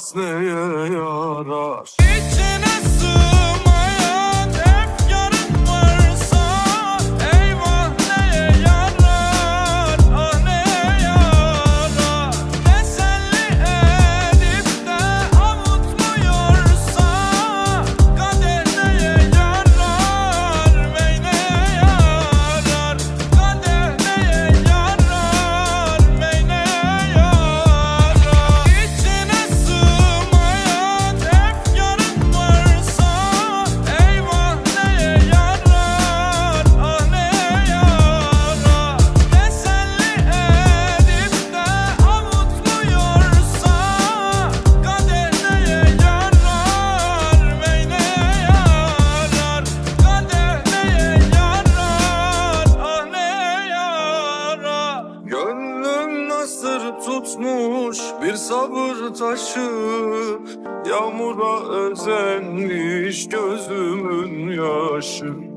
Yas yarar? Hiç bastırıp tutmuş bir sabır taşı. Yağmura özenmiş gözümün yaşı.